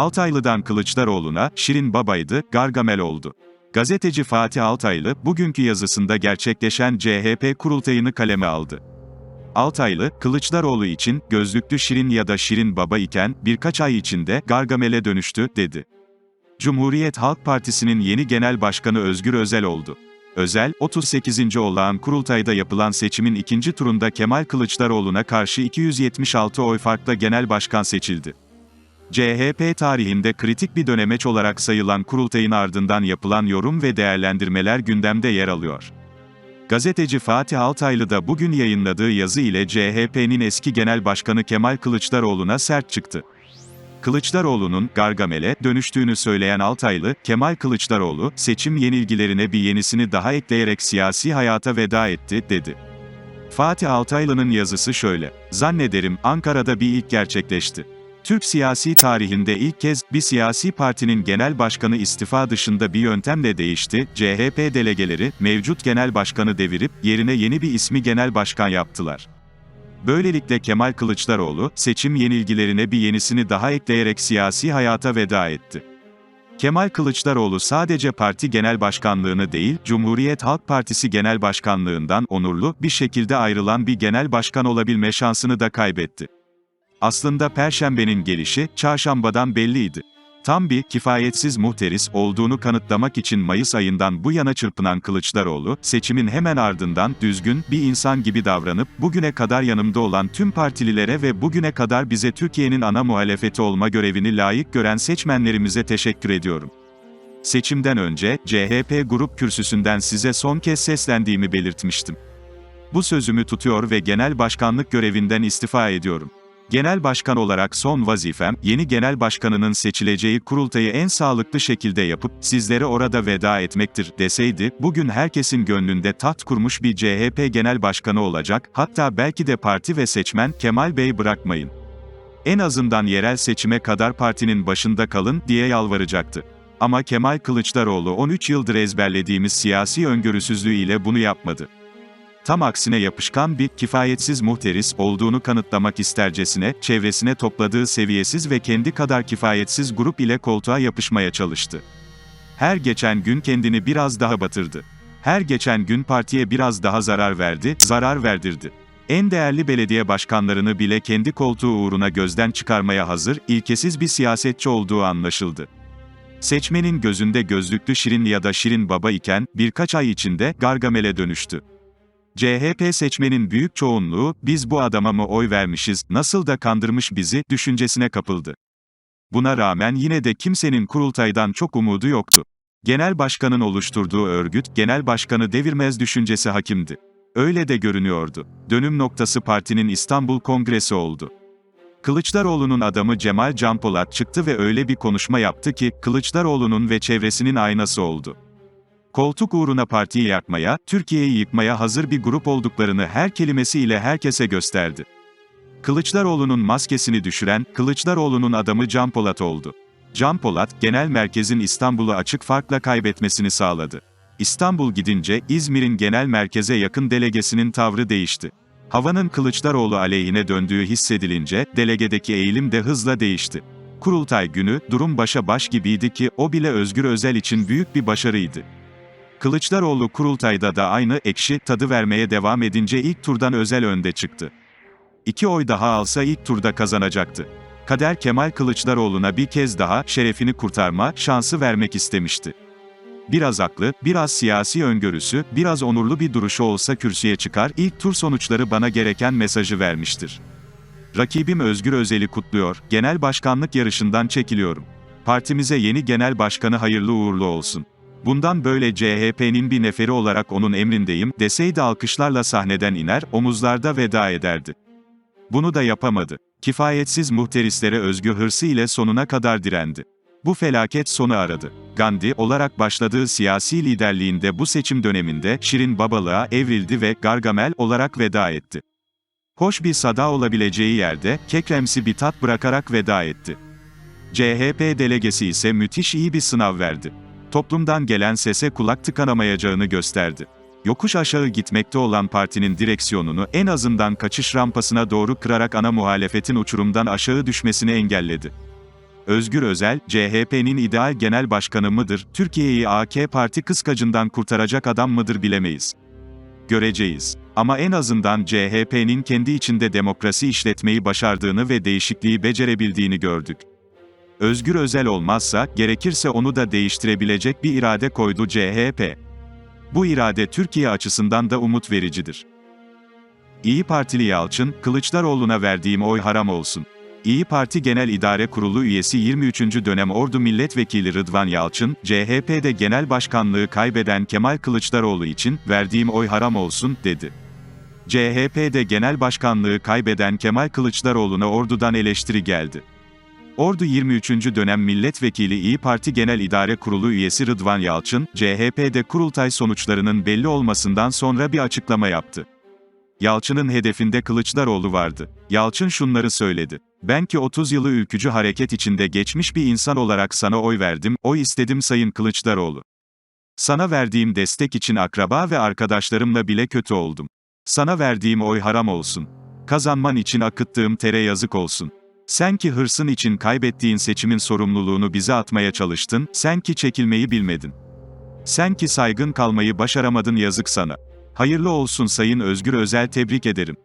Altaylı'dan Kılıçdaroğlu'na, Şirin Baba'ydı, Gargamel oldu. Gazeteci Fatih Altaylı, bugünkü yazısında gerçekleşen CHP kurultayını kaleme aldı. Altaylı, Kılıçdaroğlu için, gözlüklü Şirin ya da Şirin Baba iken, birkaç ay içinde, Gargamel'e dönüştü, dedi. Cumhuriyet Halk Partisi'nin yeni genel başkanı Özgür Özel oldu. Özel, 38. olağan kurultayda yapılan seçimin ikinci turunda Kemal Kılıçdaroğlu'na karşı 276 oy farkla genel başkan seçildi. CHP tarihinde kritik bir dönemeç olarak sayılan kurultayın ardından yapılan yorum ve değerlendirmeler gündemde yer alıyor. Gazeteci Fatih Altaylı da bugün yayınladığı yazı ile CHP'nin eski genel başkanı Kemal Kılıçdaroğlu'na sert çıktı. Kılıçdaroğlu'nun Gargamel'e dönüştüğünü söyleyen Altaylı, Kemal Kılıçdaroğlu, seçim yenilgilerine bir yenisini daha ekleyerek siyasi hayata veda etti, dedi. Fatih Altaylı'nın yazısı şöyle. Zannederim Ankara'da bir ilk gerçekleşti. Türk siyasi tarihinde ilk kez bir siyasi partinin genel başkanı istifa dışında bir yöntemle değişti. CHP delegeleri mevcut genel başkanı devirip yerine yeni bir ismi genel başkan yaptılar. Böylelikle Kemal Kılıçdaroğlu, seçim yenilgilerine bir yenisini daha ekleyerek siyasi hayata veda etti. Kemal Kılıçdaroğlu sadece parti genel başkanlığını değil, Cumhuriyet Halk Partisi genel başkanlığından onurlu bir şekilde ayrılan bir genel başkan olabilme şansını da kaybetti. Aslında Perşembenin gelişi, çarşambadan belliydi. Tam bir kifayetsiz muhteris olduğunu kanıtlamak için Mayıs ayından bu yana çırpınan Kılıçdaroğlu, seçimin hemen ardından düzgün bir insan gibi davranıp bugüne kadar yanımda olan tüm partililere ve bugüne kadar bize Türkiye'nin ana muhalefeti olma görevini layık gören seçmenlerimize teşekkür ediyorum. Seçimden önce CHP grup kürsüsünden size son kez seslendiğimi belirtmiştim. Bu sözümü tutuyor ve genel başkanlık görevinden istifa ediyorum. Genel başkan olarak son vazifem, yeni genel başkanının seçileceği kurultayı en sağlıklı şekilde yapıp, sizlere orada veda etmektir, deseydi, bugün herkesin gönlünde taht kurmuş bir CHP genel başkanı olacak, hatta belki de parti ve seçmen, Kemal Bey bırakmayın. En azından yerel seçime kadar partinin başında kalın, diye yalvaracaktı. Ama Kemal Kılıçdaroğlu 13 yıldır ezberlediğimiz siyasi öngörüsüzlüğü ile bunu yapmadı tam aksine yapışkan bir, kifayetsiz muhteris olduğunu kanıtlamak istercesine, çevresine topladığı seviyesiz ve kendi kadar kifayetsiz grup ile koltuğa yapışmaya çalıştı. Her geçen gün kendini biraz daha batırdı. Her geçen gün partiye biraz daha zarar verdi, zarar verdirdi. En değerli belediye başkanlarını bile kendi koltuğu uğruna gözden çıkarmaya hazır, ilkesiz bir siyasetçi olduğu anlaşıldı. Seçmenin gözünde gözlüklü Şirin ya da Şirin Baba iken, birkaç ay içinde Gargamel'e dönüştü. CHP seçmenin büyük çoğunluğu, biz bu adama mı oy vermişiz, nasıl da kandırmış bizi, düşüncesine kapıldı. Buna rağmen yine de kimsenin kurultaydan çok umudu yoktu. Genel başkanın oluşturduğu örgüt, genel başkanı devirmez düşüncesi hakimdi. Öyle de görünüyordu. Dönüm noktası partinin İstanbul Kongresi oldu. Kılıçdaroğlu'nun adamı Cemal Canpolat çıktı ve öyle bir konuşma yaptı ki, Kılıçdaroğlu'nun ve çevresinin aynası oldu. Koltuk uğruna partiyi yakmaya, Türkiye'yi yıkmaya hazır bir grup olduklarını her kelimesiyle herkese gösterdi. Kılıçdaroğlu'nun maskesini düşüren, Kılıçdaroğlu'nun adamı Can Polat oldu. Can Polat, genel merkezin İstanbul'u açık farkla kaybetmesini sağladı. İstanbul gidince, İzmir'in genel merkeze yakın delegesinin tavrı değişti. Havanın Kılıçdaroğlu aleyhine döndüğü hissedilince, delegedeki eğilim de hızla değişti. Kurultay günü, durum başa baş gibiydi ki, o bile Özgür Özel için büyük bir başarıydı. Kılıçdaroğlu kurultayda da aynı ekşi tadı vermeye devam edince ilk turdan özel önde çıktı. İki oy daha alsa ilk turda kazanacaktı. Kader Kemal Kılıçdaroğlu'na bir kez daha şerefini kurtarma şansı vermek istemişti. Biraz aklı, biraz siyasi öngörüsü, biraz onurlu bir duruşu olsa kürsüye çıkar, ilk tur sonuçları bana gereken mesajı vermiştir. Rakibim Özgür Özel'i kutluyor, genel başkanlık yarışından çekiliyorum. Partimize yeni genel başkanı hayırlı uğurlu olsun. Bundan böyle CHP'nin bir neferi olarak onun emrindeyim, deseydi alkışlarla sahneden iner, omuzlarda veda ederdi. Bunu da yapamadı. Kifayetsiz muhterislere özgü hırsı ile sonuna kadar direndi. Bu felaket sonu aradı. Gandhi olarak başladığı siyasi liderliğinde bu seçim döneminde Şirin Babalığa evrildi ve Gargamel olarak veda etti. Hoş bir sada olabileceği yerde kekremsi bir tat bırakarak veda etti. CHP delegesi ise müthiş iyi bir sınav verdi toplumdan gelen sese kulak tıkanamayacağını gösterdi. Yokuş aşağı gitmekte olan partinin direksiyonunu en azından kaçış rampasına doğru kırarak ana muhalefetin uçurumdan aşağı düşmesini engelledi. Özgür Özel, CHP'nin ideal genel başkanı mıdır, Türkiye'yi AK Parti kıskacından kurtaracak adam mıdır bilemeyiz. Göreceğiz. Ama en azından CHP'nin kendi içinde demokrasi işletmeyi başardığını ve değişikliği becerebildiğini gördük. Özgür Özel olmazsa, gerekirse onu da değiştirebilecek bir irade koydu CHP. Bu irade Türkiye açısından da umut vericidir. İyi Partili Yalçın, Kılıçdaroğlu'na verdiğim oy haram olsun. İyi Parti Genel İdare Kurulu üyesi 23. dönem Ordu Milletvekili Rıdvan Yalçın, CHP'de genel başkanlığı kaybeden Kemal Kılıçdaroğlu için, verdiğim oy haram olsun, dedi. CHP'de genel başkanlığı kaybeden Kemal Kılıçdaroğlu'na Ordu'dan eleştiri geldi. Ordu 23. dönem milletvekili İyi Parti Genel İdare Kurulu üyesi Rıdvan Yalçın, CHP'de kurultay sonuçlarının belli olmasından sonra bir açıklama yaptı. Yalçın'ın hedefinde Kılıçdaroğlu vardı. Yalçın şunları söyledi. Ben ki 30 yılı ülkücü hareket içinde geçmiş bir insan olarak sana oy verdim, oy istedim Sayın Kılıçdaroğlu. Sana verdiğim destek için akraba ve arkadaşlarımla bile kötü oldum. Sana verdiğim oy haram olsun. Kazanman için akıttığım tere yazık olsun. Sen ki hırsın için kaybettiğin seçimin sorumluluğunu bize atmaya çalıştın, sen ki çekilmeyi bilmedin. Sen ki saygın kalmayı başaramadın yazık sana. Hayırlı olsun Sayın Özgür Özel tebrik ederim.